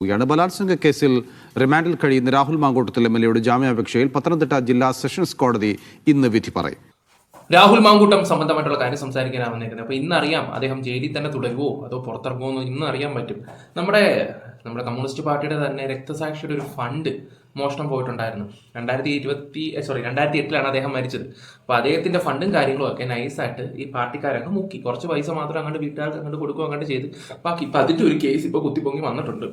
യാണ് ബലാത്സംഗ കേസിൽ റിമാൻഡിൽ കഴിയുന്ന രാഹുൽ മാങ്കോട്ടത്തിൽ എം എൽ എയുടെ ജാമ്യാപേക്ഷയിൽ പത്തനംതിട്ട ജില്ലാ സെഷൻസ് കോടതി ഇന്ന് വിധി പറയും. രാഹുൽ മാങ്കൂട്ടം സംബന്ധമായിട്ടുള്ള കാര്യം സംസാരിക്കാനാണ് വന്നേക്കുന്നത് അപ്പോൾ ഇന്നറിയാം അദ്ദേഹം ജയിലിൽ തന്നെ തുടരുമോ അതോ പുറത്തിറങ്ങുമോ എന്ന് ഇന്ന് അറിയാൻ പറ്റും. നമ്മുടെ നമ്മുടെ കമ്മ്യൂണിസ്റ്റ് പാർട്ടിയുടെ തന്നെ രക്തസാക്ഷിയുടെ ഒരു ഫണ്ട് മോഷണം പോയിട്ടുണ്ടായിരുന്നു. രണ്ടായിരത്തി ഇരുപത്തി സോറി രണ്ടായിരത്തി എട്ടിലാണ് അദ്ദേഹം മരിച്ചത്. അപ്പോൾ അദ്ദേഹത്തിന്റെ ഫണ്ടും കാര്യങ്ങളും ഒക്കെ നൈസായിട്ട് ഈ പാർട്ടിക്കാരൊക്കെ മുക്കി. കുറച്ച് പൈസ മാത്രം അങ്ങോട്ട് വീട്ടുകാർക്ക് അങ്ങോട്ട് കൊടുക്കുക അങ്ങോട്ട് ചെയ്ത്. ബാക്കി ഇപ്പം അതിന്റെ ഒരു കേസ് ഇപ്പോൾ കുത്തിപ്പൊങ്ങി വന്നിട്ടുണ്ട്.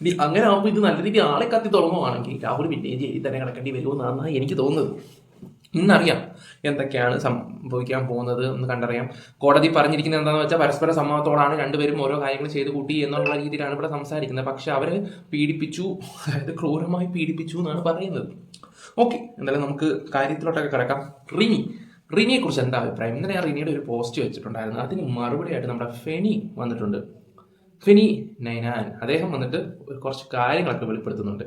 ഇനി അങ്ങനെ ആകുമ്പോൾ ഇത് നല്ല രീതിയിൽ ആളെ കത്തി തുടങ്ങുവാണെങ്കിൽ രാഹുൽ പിന്നെ ജയിലിൽ തന്നെ കിടക്കേണ്ടി വരുമെന്നാണ് എനിക്ക് തോന്നുന്നത്. ഇന്നറിയാം എന്തൊക്കെയാണ് സംഭവിക്കാൻ പോകുന്നത് എന്ന് കണ്ടറിയാം. കോടതി പറഞ്ഞിരിക്കുന്നത് എന്താണെന്ന് വെച്ചാൽ പരസ്പര സമ്മതത്തോടാണ് രണ്ടുപേരും ഓരോ കാര്യങ്ങൾ ചെയ്ത് കൂട്ടി എന്നുള്ള രീതിയിലാണ് ഇവിടെ സംസാരിക്കുന്നത്. പക്ഷെ അവർ പീഡിപ്പിച്ചു അതായത് ക്രൂരമായി പീഡിപ്പിച്ചു എന്നാണ് പറയുന്നത്. ഓക്കെ എന്തായാലും നമുക്ക് കാര്യത്തിലോട്ടൊക്കെ കിടക്കാം. റിനി റിനിയെ കുറിച്ച് എന്താ അഭിപ്രായം? ഇന്നലെ ഞാൻ റിനിയുടെ ഒരു പോസ്റ്റ് വെച്ചിട്ടുണ്ടായിരുന്നു. അതിന് മറുപടിയായിട്ട് നമ്മുടെ ഫെനി വന്നിട്ടുണ്ട്. ഫെനി നൈനാൻ അദ്ദേഹം വന്നിട്ട് കുറച്ച് കാര്യങ്ങളൊക്കെ വെളിപ്പെടുത്തുന്നുണ്ട്.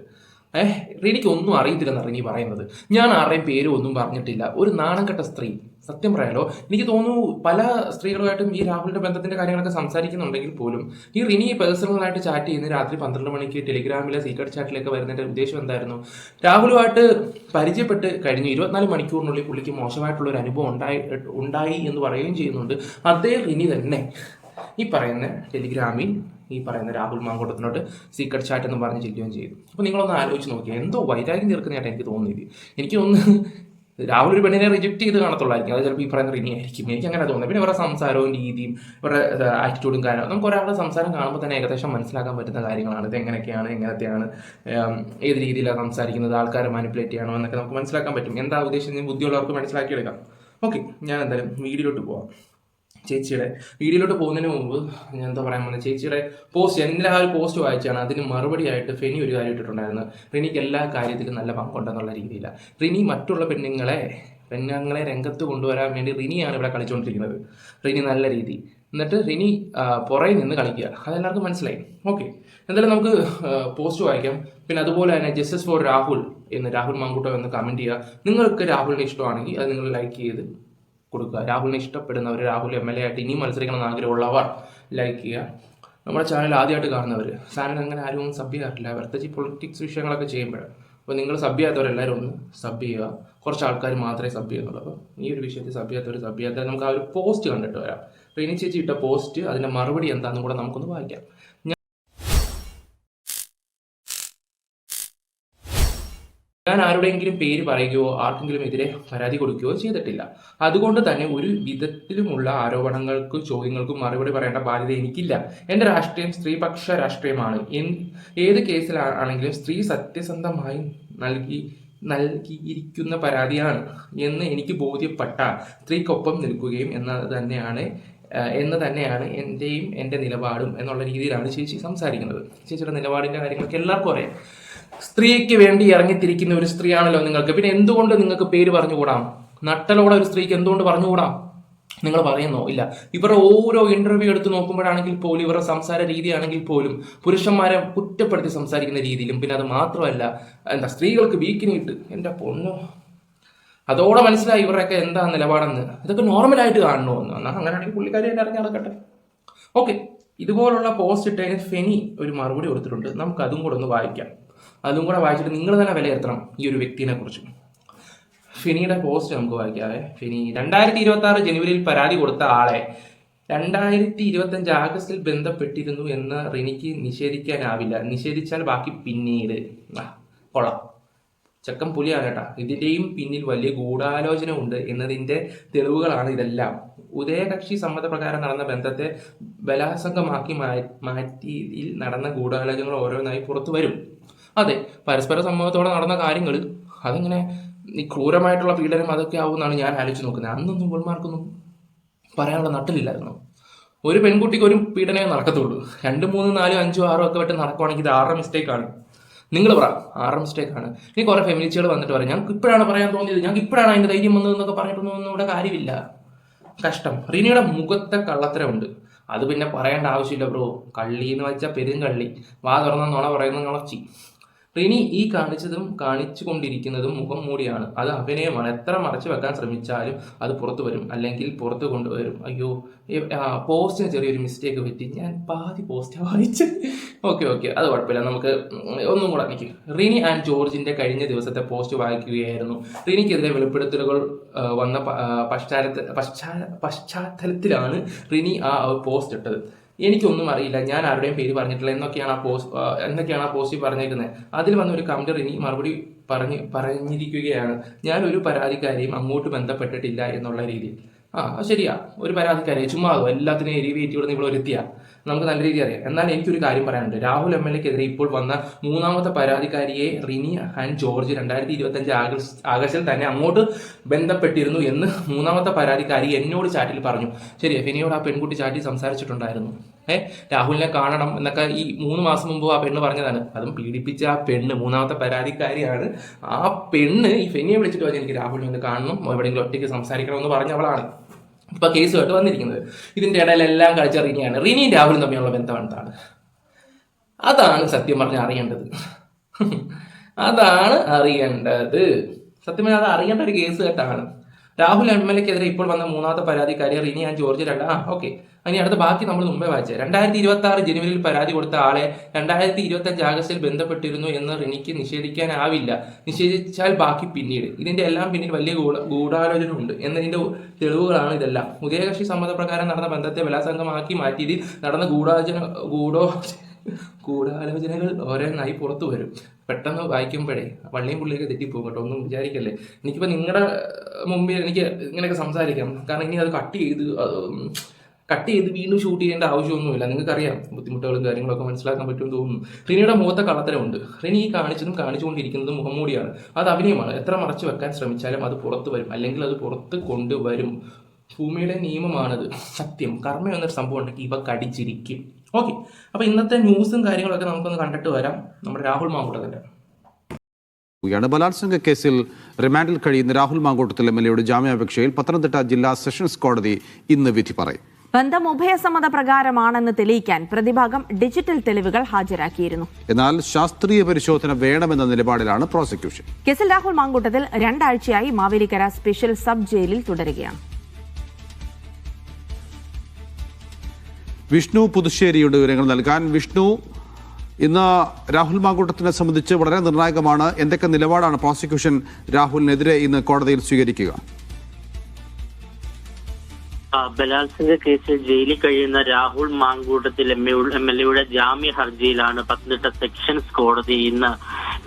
ഏഹ് എനിക്കൊന്നും അറിയത്തില്ലെന്ന് ഇറങ്ങി പറയുന്നത്. ഞാൻ ആരുടെയും പേരും ഒന്നും പറഞ്ഞിട്ടില്ല. ഒരു നാണംകെട്ട സ്ത്രീ. സത്യം പറയാലോ എനിക്ക് തോന്നുന്നു പല സ്ത്രീകളുമായിട്ടും ഈ രാഹുലിന്റെ ബന്ധത്തിന്റെ കാര്യങ്ങളൊക്കെ സംസാരിക്കുന്നുണ്ടെങ്കിൽ പോലും ഈ റിനി പേഴ്സണലായിട്ട് ചാറ്റ് ചെയ്യുന്ന രാത്രി പന്ത്രണ്ട് മണിക്ക് ടെലിഗ്രാമിലെ സീക്രട്ട് ചാറ്റിലൊക്കെ വരുന്നതിന്റെ ഉദ്ദേശം എന്തായിരുന്നു? രാഹുലുമായിട്ട് പരിചയപ്പെട്ട് കഴിഞ്ഞു ഇരുപത്തിനാല് മണിക്കൂറിനുള്ളിൽ പുള്ളിക്ക് മോശമായിട്ടുള്ള ഒരു അനുഭവം ഉണ്ടായി ഉണ്ടായി എന്ന് പറയുകയും ചെയ്യുന്നുണ്ട്. അതേ റിനി തന്നെ. ഈ പറയുന്ന ടെലിഗ്രാമിൽ ഈ പറയുന്ന രാഹുൽ മാങ്കോട്ടത്തിനോട്ട് സീക്രട്ട് ചാറ്റ് എന്ന് പറഞ്ഞ് ചെല്ലുകയും ചെയ്തു. അപ്പോൾ നിങ്ങളൊന്ന് ആലോചിച്ച് നോക്കിയാൽ എന്തോ വൈരാഗ്യം തീർക്കുന്നതായിട്ട് എനിക്ക് തോന്നിയത്. എനിക്ക് തോന്നുന്നു രാഹുൽ ഒരു പെണ്ണിനെ റിജക്ട് ചെയ്ത് കാണത്തുള്ളായിരിക്കും. അത് ചിലപ്പോൾ ഈ പറയുന്ന റിനി ആയിരിക്കും. എനിക്ക് അങ്ങനെ തോന്നുന്നത് പിന്നെ ഇവരുടെ സംസാരവും രീതിയും ഇവരുടെ ആറ്റിറ്റ്യൂഡും കാര്യവും നമുക്ക് ഒരാളുടെ സംസാരം കാണുമ്പോൾ തന്നെ ഏകദേശം മനസ്സിലാക്കാൻ പറ്റുന്ന കാര്യങ്ങളാണ്. ഇത് എങ്ങനെയൊക്കെയാണ് എങ്ങനത്തെയാണ് ഏത് രീതിയിലാണ് സംസാരിക്കുന്നത് ആൾക്കാരെ മാനിപ്പുലേറ്റ് ചെയ്യണോ എന്നൊക്കെ നമുക്ക് മനസ്സിലാക്കാൻ പറ്റും. എന്താ ഉദ്ദേശിച്ചത് ബുദ്ധിയുള്ളവർക്ക് മനസ്സിലാക്കിയെടുക്കാം. ഓക്കെ ഞാൻ എന്തായാലും വീഡിയോയിലോട്ട് പോവാം. ചേച്ചിയുടെ വീഡിയോയിലോട്ട് പോകുന്നതിന് മുമ്പ് ഞാൻ എന്താ പറയാൻ പോകുന്നത്? ചേച്ചിയുടെ പോസ്റ്റ് ഞാൻ ആ ഒരു പോസ്റ്റ് വായിച്ചാണ് അതിന് മറുപടിയായിട്ട് ഫെനി ഒരു കാര്യം ഇട്ടിട്ടുണ്ടായിരുന്നു. റിനിക്ക് എല്ലാ കാര്യത്തിലും നല്ല പങ്കുണ്ടെന്നുള്ള രീതിയിലാണ് റിനി മറ്റുള്ള പെണ്ണുങ്ങളെ പെണ്ണുങ്ങളെ രംഗത്ത് കൊണ്ടുവരാൻ വേണ്ടി റിനിയാണ് ഇവിടെ കളിച്ചുകൊണ്ടിരിക്കുന്നത് റിനി നല്ല രീതി. എന്നിട്ട് റിനി പുറകിൽ നിന്ന് കളിക്കുക. അതെല്ലാവർക്കും മനസ്സിലായി. ഓക്കെ എന്തായാലും നമുക്ക് പോസ്റ്റ് വായിക്കാം. പിന്നെ അതുപോലെ തന്നെ ജസ്റ്റിസ് ഫോർ രാഹുൽ എന്ന് രാഹുൽ മങ്കൂട്ടോ എന്ന് കമന്റ് ചെയ്യുക. നിങ്ങൾക്ക് രാഹുലിനെ ഇഷ്ടമാണെങ്കിൽ അത് നിങ്ങൾ ലൈക്ക് ചെയ്ത് കൊടുക്കുക. രാഹുലിനെ ഇഷ്ടപ്പെടുന്നവർ രാഹുൽ എം എൽ എ ആയിട്ട് ഇനിയും മത്സരിക്കണം എന്ന് ആഗ്രഹമുള്ളവർ ലൈക്ക് ചെയ്യുക. നമ്മുടെ ചാനൽ ആദ്യമായിട്ട് കാണുന്നവർ ചാനൽ അങ്ങനെ ആരും സബ് ചെയ്യാറില്ല. പ്രത്യേകിച്ച് പൊളിറ്റിക്സ് വിഷയങ്ങളൊക്കെ ചെയ്യുമ്പോൾ അപ്പോൾ നിങ്ങൾ സബ് ചെയ്യാത്തവരെല്ലാവരും ഒന്ന് സബ് ചെയ്യുക. കുറച്ച് ആൾക്കാർ മാത്രമേ സബ് ചെയ്യുന്നുള്ളൂ. അപ്പോൾ ഈ ഒരു വിഷയത്തിൽ സബ് ചെയ്യാത്തവർ സബ് ചെയ്യാത്തവർ നമുക്ക് ആ ഒരു പോസ്റ്റ് കണ്ടിട്ട് വരാം. അപ്പോൾ ഇനി ചേച്ചി ഇട്ട പോസ്റ്റ് അതിന്റെ മറുപടി എന്താണെന്നും കൂടെ നമുക്കൊന്ന് വായിക്കാം. ഞാൻ ആരുടെയെങ്കിലും പേര് പറയുകയോ ആർക്കെങ്കിലും എതിരെ പരാതി കൊടുക്കുകയോ ചെയ്തിട്ടില്ല. അതുകൊണ്ട് തന്നെ ഒരു വിധത്തിലുമുള്ള ആരോപണങ്ങൾക്ക് ചോദ്യങ്ങൾക്കും മറുപടി പറയേണ്ട ബാധ്യത എനിക്കില്ല. എന്റെ രാഷ്ട്രീയം സ്ത്രീപക്ഷ രാഷ്ട്രീയമാണ്. ഏത് കേസിലാണെങ്കിലും സ്ത്രീ സത്യസന്ധമായി നൽകി നൽകിയിരിക്കുന്ന പരാതിയാണ് എന്ന് എനിക്ക് ബോധ്യപ്പെട്ട സ്ത്രീക്കൊപ്പം നിൽക്കുകയും എന്ന് തന്നെയാണ് എന്ന് തന്നെയാണ് എന്റെയും എന്റെ നിലപാടും എന്നുള്ള രീതിയിലാണ് ചേച്ചി സംസാരിക്കുന്നത്. ചേച്ചിയുടെ നിലപാടിന്റെ കാര്യങ്ങളൊക്കെ എല്ലാവർക്കും അറിയാം. സ്ത്രീക്ക് വേണ്ടി ഇറങ്ങിത്തിരിക്കുന്ന ഒരു സ്ത്രീയാണല്ലോ നിങ്ങൾക്ക്. പിന്നെ എന്തുകൊണ്ട് നിങ്ങൾക്ക് പേര് പറഞ്ഞുകൂടാം? നട്ടലോടെ ഒരു സ്ത്രീക്ക് എന്തുകൊണ്ട് പറഞ്ഞുകൂടാം? നിങ്ങൾ പറയുന്നോ? ഇല്ല. ഇവരുടെ ഓരോ ഇന്റർവ്യൂ എടുത്ത് നോക്കുമ്പോഴാണെങ്കിൽ പോലും ഇവരുടെ സംസാര രീതിയാണെങ്കിൽ പോലും പുരുഷന്മാരെ കുറ്റപ്പെടുത്തി സംസാരിക്കുന്ന രീതിയിലും പിന്നെ അത് മാത്രമല്ല എന്താ സ്ത്രീകൾക്ക് വീക്കിനിട്ട് എന്റെ പൊന്നോ. അതോടെ മനസ്സിലായി ഇവരൊക്കെ എന്താ നിലപാടെന്ന്. ഇതൊക്കെ നോർമലായിട്ട് കാണണോ? എന്ന് എന്നാൽ അങ്ങനെയാണെങ്കിൽ പുള്ളിക്കാരി തന്നെ ഇറങ്ങി നടക്കട്ടെ. ഓക്കെ. ഇതുപോലുള്ള പോസ്റ്റ് ഇട്ടതിന് ഫെനി ഒരു മറുപടി കൊടുത്തിട്ടുണ്ട്. നമുക്ക് അതും കൂടെ ഒന്ന് വായിക്കാം. അതും കൂടെ വായിച്ചിട്ട് നിങ്ങൾ തന്നെ വിലയിരുത്തണം ഈ ഒരു വ്യക്തിനെ കുറിച്ച്. ഫിനിയുടെ പോസ്റ്റ് നമുക്ക് വായിക്കാവേ. ഫിനി രണ്ടായിരത്തി ഇരുപത്തി ആറ് ജനുവരിയിൽ പരാതി കൊടുത്ത ആളെ രണ്ടായിരത്തി ഇരുപത്തഞ്ച് ആഗസ്റ്റിൽ ബന്ധപ്പെട്ടിരുന്നു എന്ന് റിനിക്ക് നിഷേധിക്കാനാവില്ല. നിഷേധിച്ചാൽ ബാക്കി പിന്നീട്. കൊള്ളാം. ചെക്കൻ പുലിയാണ് കേട്ടാ. ഇതിന്റെയും പിന്നിൽ വലിയ ഗൂഢാലോചന ഉണ്ട് എന്നതിന്റെ തെളിവുകളാണ് ഇതെല്ലാം. ഉദയകക്ഷി സമ്മതപ്രകാരം നടന്ന ബന്ധത്തെ ബലാസംഗമാക്കി മാറ്റിയിൽ നടന്ന ഗൂഢാലോചനകൾ ഓരോന്നായി പുറത്തു വരും. അതെ പരസ്പര സമ്മതത്തോടെ നടന്ന കാര്യങ്ങൾ അതിങ്ങനെ ഈ ക്രൂരമായിട്ടുള്ള പീഡനം അതൊക്കെ ആവുമെന്നാണ് ഞാൻ ആലോചിച്ച് നോക്കുന്നത്. അന്നൊന്നും ഇവന്മാർക്കൊന്നും പറയാനുള്ള നട്ടിലില്ലായിരുന്നു. ഒരു പെൺകുട്ടിക്ക് ഒരു പീഡനമേ നടക്കത്തുള്ളൂ. രണ്ട് മൂന്ന് നാലും അഞ്ചോ ആറോ ഒക്കെ വട്ടം നടക്കുവാണെങ്കിൽ ഇത് ആറ് ആണ്. നിങ്ങൾ പറ ആറ് മിസ്റ്റേക്ക് ആണ്. ഇനി കുറെ ഫെമിനിസ്റ്റുകൾ വന്നിട്ട് പറയും ഞങ്ങൾക്ക് ഇപ്പോഴാണ് പറയാൻ തോന്നിയത്. ഞങ്ങൾക്ക് ഇപ്പോഴാണ് അതിന്റെ ധൈര്യം വന്നതെന്നൊക്കെ പറഞ്ഞിട്ടൊന്നും ഇവിടെ കാര്യമില്ല. കഷ്ടം. റിനിയുടെ മുഖത്തെ കള്ളത്തരമുണ്ട്. അത് പിന്നെ പറയേണ്ട ആവശ്യമില്ല ബ്രോ. കള്ളി എന്ന് വെച്ചാൽ പെരും കള്ളി. വാ തുറന്ന നുണ പറയുന്ന നുണച്ചി റിനി ഈ കാണിച്ചതും കാണിച്ചു കൊണ്ടിരിക്കുന്നതും മുഖം മൂടിയാണ്. അത് അഭിനയമാണ്. എത്ര മറച്ചു വെക്കാൻ ശ്രമിച്ചാലും അത് പുറത്തു വരും. അല്ലെങ്കിൽ പുറത്തു കൊണ്ടുവരും. അയ്യോ പോസ്റ്റിന് ചെറിയൊരു മിസ്റ്റേക്ക് പറ്റി. ഞാൻ പാതി പോസ്റ്റ് വായിച്ച്. ഓക്കെ ഓക്കെ അത് കുഴപ്പമില്ല. നമുക്ക് ഒന്നും കൂടെ നിൽക്കും റിനി ആൻഡ് ജോർജിന്റെ കഴിഞ്ഞ ദിവസത്തെ പോസ്റ്റ് വായിക്കുകയായിരുന്നു. റിനിക്കെതിരെ വെളിപ്പെടുത്തലുകൾ വന്ന പശ്ചാത്തല പശ്ചാ- പശ്ചാത്തലത്തിലാണ് റിനി ആ പോസ്റ്റ് ഇട്ടത്. എനിക്കൊന്നും അറിയില്ല. ഞാൻ ആരുടെയും പേര് പറഞ്ഞിട്ടില്ല. എന്നൊക്കെയാണ് ആ പോസ്റ്റ് എന്നൊക്കെയാണ് ആ പോസ്റ്റിൽ പറഞ്ഞേക്കുന്നത് അതിൽ വന്ന ഒരു കമന്റ് ഇനി മറുപടി പറഞ്ഞ് പറഞ്ഞിരിക്കുകയാണ്. ഞാൻ ഒരു പരാതിക്കാരെയും അങ്ങോട്ട് ബന്ധപ്പെട്ടിട്ടില്ല എന്നുള്ള രീതിയിൽ. ആ ശരിയാ. ഒരു പരാതിക്കാരെ ചുമ്മാ ആകും. എല്ലാത്തിനും എരിവേറ്റി ഇവിടെ ഇവിടെ ഒരുത്തിയാ നമുക്ക് നല്ല രീതി അറിയാം. എന്നാൽ എനിക്കൊരു കാര്യം പറയാനുണ്ട്. രാഹുൽ എം എൽ എക്കെതിരെ ഇപ്പോൾ വന്ന മൂന്നാമത്തെ പരാതിക്കാരിയെ റിനി ആൻഡ് ജോർജ് രണ്ടായിരത്തി ഇരുപത്തി അഞ്ച് ആഗസ്റ്റ് ആഗസ്റ്റിൽ തന്നെ അങ്ങോട്ട് ബന്ധപ്പെട്ടിരുന്നു എന്ന് മൂന്നാമത്തെ പരാതിക്കാരി എന്നോട് ചാറ്റിൽ പറഞ്ഞു. ശരി ഫിനിയോട് ആ പെൺകുട്ടി ചാറ്റിൽ സംസാരിച്ചിട്ടുണ്ടായിരുന്നു. ഏ രാഹുലിനെ കാണണം എന്നൊക്കെ ഈ മൂന്ന് മാസം മുമ്പ് ആ പെണ്ണ് പറഞ്ഞതാണ്. അതും പീഡിപ്പിച്ച ആ പെണ്ണ് മൂന്നാമത്തെ പരാതിക്കാരിയാണ്. ആ പെണ്ണ് ഈ ഫെനിയെ വിളിച്ചിട്ട് പറഞ്ഞു എനിക്ക് രാഹുലിനെ ഒന്ന് കാണണം. എവിടെയെങ്കിലും ഒറ്റയ്ക്ക് സംസാരിക്കണം എന്ന് പറഞ്ഞവളാണ്. ഇപ്പൊ കേസുമായിട്ട് വന്നിരിക്കുന്നത്. ഇതിന്റെ ഇടയിലെല്ലാം കളിച്ച റിനിയാണ് റിനിയും രാഹുലും തമ്മിലുള്ള ബന്ധം എന്താണ്? അതാണ് സത്യം പറഞ്ഞ് അറിയേണ്ടത്. അതാണ് അറിയേണ്ടത്. സത്യം പറഞ്ഞാൽ അത് അറിയേണ്ട ഒരു കേസ് കേട്ടാണ്. രാഹുൽ എം എൽ എക്കെതിരെ ഇപ്പോൾ വന്ന മൂന്നാമത്തെ പരാതി കരിയർ ഇനി ഞാൻ ജോർജ് രണ്ട് ആ ഓക്കെ ഇനി അടുത്ത ബാക്കി നമ്മൾ മുമ്പേ വായിച്ചത് രണ്ടായിരത്തി ഇരുപത്തി ആറ് ജനുവരിയിൽ പരാതി കൊടുത്ത ആളെ രണ്ടായിരത്തി ഇരുപത്തി അഞ്ച് ആഗസ്റ്റിൽ ബന്ധപ്പെട്ടിരുന്നു എന്ന് റിനിക്ക് നിഷേധിക്കാനാവില്ല. നിഷേധിച്ചാൽ ബാക്കി പിന്നീട്. ഇതിന്റെ എല്ലാം പിന്നിൽ വലിയ ഗൂഢാലോചന ഉണ്ട് എന്നതിന്റെ തെളിവുകളാണ് ഇതെല്ലാം. ഉദയകക്ഷി സമ്മതപ്രകാരം നടന്ന ബന്ധത്തെ ബലാസംഗമാക്കി മാറ്റിയതിൽ നടന്ന ഗൂഢാലോചന ഗൂഢോ ഗൂഢാലോചനകൾ ഓരോന്നായി പുറത്തു വരും പെട്ടെന്ന് വായിക്കുമ്പോഴേ വള്ളിയും പുള്ളിയൊക്കെ തെറ്റിപ്പോകും കേട്ടോ. ഒന്നും വിചാരിക്കല്ലേ? എനിക്കിപ്പോൾ നിങ്ങളുടെ മുമ്പിൽ എനിക്ക് ഇങ്ങനെയൊക്കെ സംസാരിക്കാം. കാരണം ഇനി അത് കട്ട് ചെയ്ത് കട്ട് ചെയ്ത് വീണ്ടും ഷൂട്ട് ചെയ്യേണ്ട ആവശ്യമൊന്നുമില്ല. നിങ്ങൾക്കറിയാം ബുദ്ധിമുട്ടുകളും കാര്യങ്ങളൊക്കെ മനസ്സിലാക്കാൻ പറ്റുമെന്ന് തോന്നുന്നു. റിനിയുടെ മുഖത്തെ കളത്തരമുണ്ട് റിനി ഈ കാണിച്ചതും കാണിച്ചുകൊണ്ടിരിക്കുന്നതും മുഖംമൂടിയാണ് അത് അഭിനയമാണ്. എത്ര മറച്ചു വെക്കാൻ ശ്രമിച്ചാലും അത് പുറത്ത് വരും. അല്ലെങ്കിൽ അത് പുറത്ത് കൊണ്ടുവരും. ഭൂമിയുടെ നിയമമാണത്. സത്യം. കർമ്മ എന്നൊരു സംഭവം ഉണ്ടെങ്കിൽ ഇവ കടിച്ചിരിക്കും. ഓക്കെ. അപ്പോൾ ഇന്നത്തെ ന്യൂസും കാര്യങ്ങളൊക്കെ നമുക്കൊന്ന് കണ്ടിട്ട് വരാം. നമ്മുടെ രാഹുൽ മാങ്കൂട്ടത്തിന്റെ യാണ് ബലാത്സംഗ കേസിൽ റിമാൻഡിൽ കഴിയുന്ന രാഹുൽ മാങ്കോട്ടത്തിൽ എം എൽ എയുടെ ജാമ്യാപേക്ഷയിൽ പത്തനംതിട്ട ജില്ലാ സെഷൻസ് കോടതി ഇന്ന് വിധി പറയും. ബന്ധം ഉഭയസമ്മത പ്രകാരമാണെന്ന് തെളിയിക്കാൻ പ്രതിഭാഗം ഡിജിറ്റൽ തെളിവുകൾ ഹാജരാക്കിയിരുന്നു. എന്നാൽ ശാസ്ത്രീയ പരിശോധന വേണമെന്ന നിലപാടിലാണ് പ്രോസിക്യൂഷൻ. കേസിൽ രാഹുൽ മാങ്കൂട്ടത്തിൽ രണ്ടാഴ്ചയായി മാവേലിക്കര സ്പെഷ്യൽ സബ് ജയിലിൽ തുടരുകയാണ്. വിഷ്ണു പുതുശ്ശേരിയുടെ വിവരങ്ങൾ നൽകാൻ വിഷ്ണു ഇന്ന് രാഹുൽ മാങ്കൂട്ടത്തിനെ സംബന്ധിച്ച് വളരെ നിർണായകമാണ്. എന്തൊക്കെ നിലപാടാണ് പ്രോസിക്യൂഷൻ രാഹുലിനെതിരെ ഇന്ന് കോടതിയിൽ സ്വീകരിക്കുക? ബലാത്സംഗ കേസിൽ ജയിലിൽ കഴിയുന്ന Rahul Mankoottathil M M L എയുടെ ജാമ്യ ഹർജിയിലാണ് പത്തനംതിട്ട സെക്ഷൻസ് കോടതി ഇന്ന്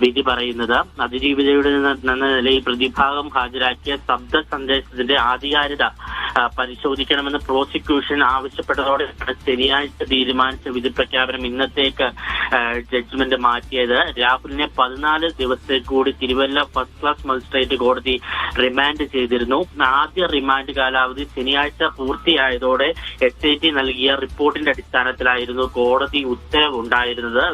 വിധി പറയുന്നത്. അതിജീവിതയുടെ നിന്ന് നിലയിൽ പ്രതിഭാഗം ഹാജരാക്കിയ ശബ്ദ സന്ദേശത്തിന്റെ ആധികാരികത ആ, പരിശോധിക്കണമെന്ന് പ്രോസിക്യൂഷൻ ആവശ്യപ്പെട്ടതോടെ ശനിയാഴ്ച തീരുമാനിച്ച വിധി പ്രഖ്യാപനം ഇന്നത്തേക്ക് ജഡ്ജ്മെന്റ് മാറ്റിയത്. രാഹുലിനെ പതിനാല് ദിവസത്തേക്ക് കൂടി തിരുവല്ല ഫസ്റ്റ് ക്ലാസ് മജിസ്ട്രേറ്റ് കോടതി റിമാൻഡ് ചെയ്തിരുന്നു. ആദ്യ റിമാൻഡ് കാലാവധി ശനിയാഴ്ച പൂർത്തിയായതോടെ എസ് ഐ ടി നൽകിയ റിപ്പോർട്ടിന്റെ അടിസ്ഥാനത്തിലായിരുന്നു കോടതി ഉത്തരവുണ്ടായിരുന്നത്.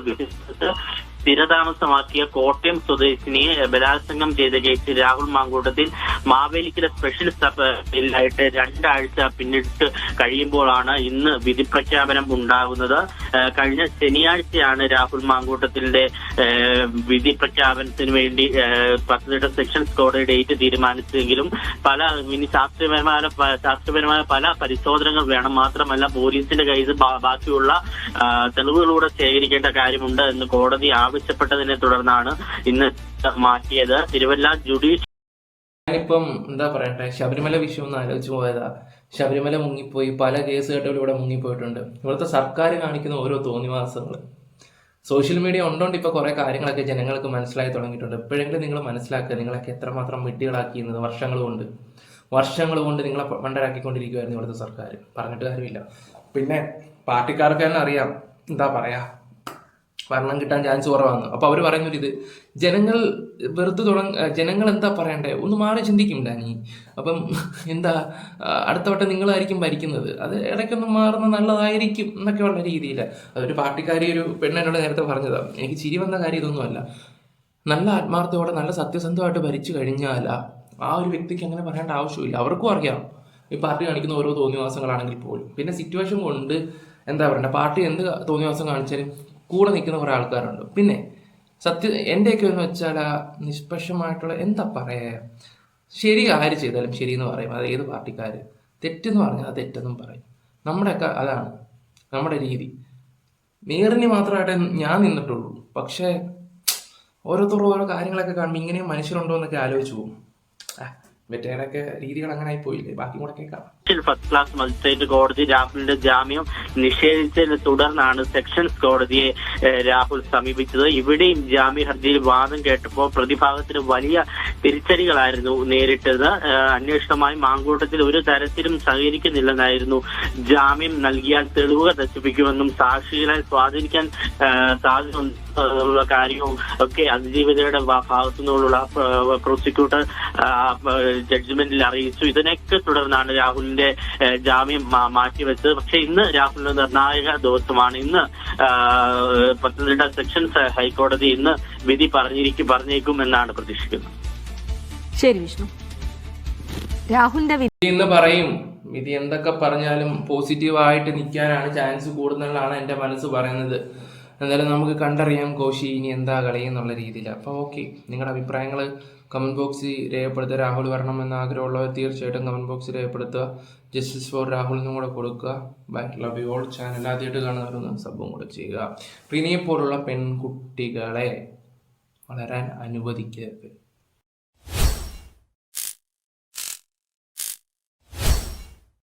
സ്ഥിരതാമസമാക്കിയ കോട്ടയം സ്വദേശിനിയെ ബലാത്സംഗം ചെയ്ത കേസിൽ രാഹുൽ മാങ്കൂട്ടത്തിൽ മാവേലിക്കര സ്പെഷ്യൽ സബിലായിട്ട് രണ്ടാഴ്ച പിന്നിട്ട് കഴിയുമ്പോഴാണ് ഇന്ന് വിധി പ്രഖ്യാപനം ഉണ്ടാകുന്നത് കഴിഞ്ഞ ശനിയാഴ്ചയാണ് രാഹുൽ മാങ്കൂട്ടത്തിന്റെ വിധി പ്രഖ്യാപനത്തിന് വേണ്ടി പത്തനംതിട്ട സെക്ഷൻസ് കോടതി ഡേറ്റ് തീരുമാനിച്ചെങ്കിലും പല ഇനി ശാസ്ത്രപരമായ ശാസ്ത്രീയപരമായ പല പരിശോധനകൾ വേണം. മാത്രമല്ല പോലീസിന്റെ കയ്യിൽ ബാക്കിയുള്ള തെളിവുകളൂടെ ശേഖരിക്കേണ്ട കാര്യമുണ്ട് എന്ന് കോടതി ആവശ്യപ്പെട്ടതിനെ തുടർന്നാണ് ഇന്ന് മാറ്റിയത്. തിരുവല്ല ജുഡീഷ്യൽ ഞാനിപ്പം എന്താ പറയട്ടെ ശബരിമല വിഷയം ഒന്ന് ആലോചിച്ച് പോയതാ. ശബരിമല മുങ്ങിപ്പോയി പല കേസ് കേട്ടവരും ഇവിടെ മുങ്ങിപ്പോയിട്ടുണ്ട്. ഇവിടുത്തെ സർക്കാർ കാണിക്കുന്ന ഓരോ തോന്നിവാസങ്ങൾ സോഷ്യൽ മീഡിയ ഉണ്ടോണ്ട് ഇപ്പൊ കുറെ കാര്യങ്ങളൊക്കെ ജനങ്ങൾക്ക് മനസ്സിലായി തുടങ്ങിയിട്ടുണ്ട്. എപ്പോഴെങ്കിലും നിങ്ങൾ മനസ്സിലാക്കുക നിങ്ങളൊക്കെ എത്രമാത്രം വിഡ്ഢികളാക്കിയെന്നത് വർഷങ്ങൾ കൊണ്ട് വർഷങ്ങൾ കൊണ്ട് നിങ്ങളെ മണ്ടരാക്കിക്കൊണ്ടിരിക്കുവായിരുന്നു ഇവിടുത്തെ സർക്കാർ പറഞ്ഞിട്ട് കാര്യമില്ല. പിന്നെ പാർട്ടിക്കാർക്ക് തന്നെ അറിയാം. എന്താ പറയാ? ഭരണം കിട്ടാൻ ചാൻസ് കുറവാണ് അപ്പൊ അവർ പറയുന്നൊരു ഇത് ജനങ്ങൾ വെറുതെ തുടങ്ങ ജനങ്ങൾ എന്താ പറയണ്ടേ? ഒന്ന് മാറി ചിന്തിക്കും ഡാനി. അപ്പം എന്താ അടുത്ത വട്ടം നിങ്ങളായിരിക്കും ഭരിക്കുന്നത്. അത് ഇടയ്ക്കൊന്ന് മാറുന്ന നല്ലതായിരിക്കും എന്നൊക്കെ ഉള്ള രീതിയിൽ അതൊരു പാർട്ടിക്കാരി ഒരു പെണ്ണെന്നോട് നേരത്തെ പറഞ്ഞതാണ് എനിക്ക് ചിരി വന്ന കാര്യം ഇതൊന്നുമല്ല നല്ല ആത്മാർത്ഥയോടെ നല്ല സത്യസന്ധമായിട്ട് ഭരിച്ചു കഴിഞ്ഞാൽ ആ ഒരു വ്യക്തിക്ക് അങ്ങനെ പറയേണ്ട ആവശ്യമില്ല. അവർക്കും അറിയാം. ഈ പാർട്ടി കാണിക്കുന്ന ഓരോ തോന്നിവാസങ്ങളാണെങ്കിൽ പോലും. പിന്നെ സിറ്റുവേഷൻ കൊണ്ട് എന്താ പറയണ്ട? പാർട്ടി എന്ത് തോന്നിവാസം കാണിച്ചാലും കൂടെ നിൽക്കുന്ന കുറേ ആൾക്കാരുണ്ട്. പിന്നെ സത്യ എന്റെയൊക്കെ എന്ന് വെച്ചാൽ നിഷ്പക്ഷമായിട്ടുള്ള എന്താ പറയാ? ശരി ആര് ചെയ്താലും ശരി എന്ന് പറയും. അത് ഏത് പാർട്ടിക്കാർ തെറ്റെന്ന് പറഞ്ഞാൽ അത് തെറ്റെന്നും പറയും. നമ്മുടെയൊക്കെ അതാണ് നമ്മുടെ രീതി. മേറിന് മാത്രമായിട്ട് ഞാൻ നിന്നിട്ടുള്ളൂ. പക്ഷേ ഓരോരുത്തരും ഓരോ കാര്യങ്ങളൊക്കെ കാണുമ്പോൾ ഇങ്ങനെയും മനുഷ്യരുണ്ടോ എന്നൊക്കെ ആലോചിച്ചു പോകും. മറ്റേടൊക്കെ രീതികൾ അങ്ങനെ ആയി പോയില്ലേ? ബാക്കി കൂടെ കേൾക്കാം. ഫസ്റ്റ് ക്ലാസ് മജിസ്ട്രേറ്റ് കോടതി രാഹുലിന്റെ ജാമ്യം നിഷേധിച്ചതിനെ തുടർന്നാണ് സെക്ഷൻസ് കോടതിയെ രാഹുൽ സമീപിച്ചത്. ഇവിടെയും ജാമ്യ ഹർജിയിൽ വാദം കേട്ടപ്പോൾ പ്രതിഭാഗത്തിന് വലിയ തിരിച്ചടികളായിരുന്നു നേരിട്ടത്. അന്വേഷണമായി മാങ്കൂട്ടത്തിൽ ഒരു തരത്തിലും സഹകരിക്കുന്നില്ലെന്നായിരുന്നു. ജാമ്യം നൽകിയാൽ തെളിവുകൾ നശിപ്പിക്കുമെന്നും സാക്ഷികളെ സ്വാധീനിക്കാൻ സാധ്യതയുള്ള കാര്യവും ഒക്കെ അതിജീവിതയുടെ ഭാഗത്തു നിന്നുള്ള പ്രോസിക്യൂട്ടർ ജഡ്ജ്മെന്റിൽ അറിയിച്ചു. ഇതിനൊക്കെ തുടർന്നാണ് രാഹുലിന്റെ ജാമ്യം മാറ്റിവെച്ചത്. പക്ഷെ ഇന്ന് രാഹുലിന് നിർണായക ദിവസമാണ്. ഇന്ന് പത്തനംതിട്ട സെക്ഷൻസ് ഹൈക്കോടതി ഇന്ന് വിധി പറഞ്ഞിരിക്കും പറഞ്ഞേക്കും എന്നാണ് പ്രതീക്ഷിക്കുന്നത്. ശരി വിഷ്ണു. രാഹുലിന്റെ വിധി വിധി എന്ന് പറയും. വിധി എന്തൊക്കെ പറഞ്ഞാലും പോസിറ്റീവായിട്ട് നിൽക്കാനാണ് ചാൻസ് കൂടുതലാണ് എന്റെ മനസ്സ് പറയുന്നത്. എന്തായാലും നമുക്ക് കണ്ടറിയാം കോശി ഇനി എന്താ കളി എന്നുള്ള രീതിയിൽ. അപ്പോൾ ഓക്കെ നിങ്ങളുടെ അഭിപ്രായങ്ങൾ കമന്റ് ബോക്സിൽ രേഖപ്പെടുത്തുക. രാഹുൽ വരണം എന്ന ആഗ്രഹമുള്ളവർ തീർച്ചയായിട്ടും കമന്റ് ബോക്സിൽ രേഖപ്പെടുത്തുക. ജസ്റ്റിസ് ഫോർ രാഹുലിനും കൂടെ കൊടുക്കുക. Bye love you all channel ആദ്യമായിട്ട് കാണുന്നവരൊന്ന് സംഭവം കൂടെ ചെയ്യുക. പ്രിനിയെ പോലുള്ള പെൺകുട്ടികളെ വളരാൻ അനുവദിക്കരുത്.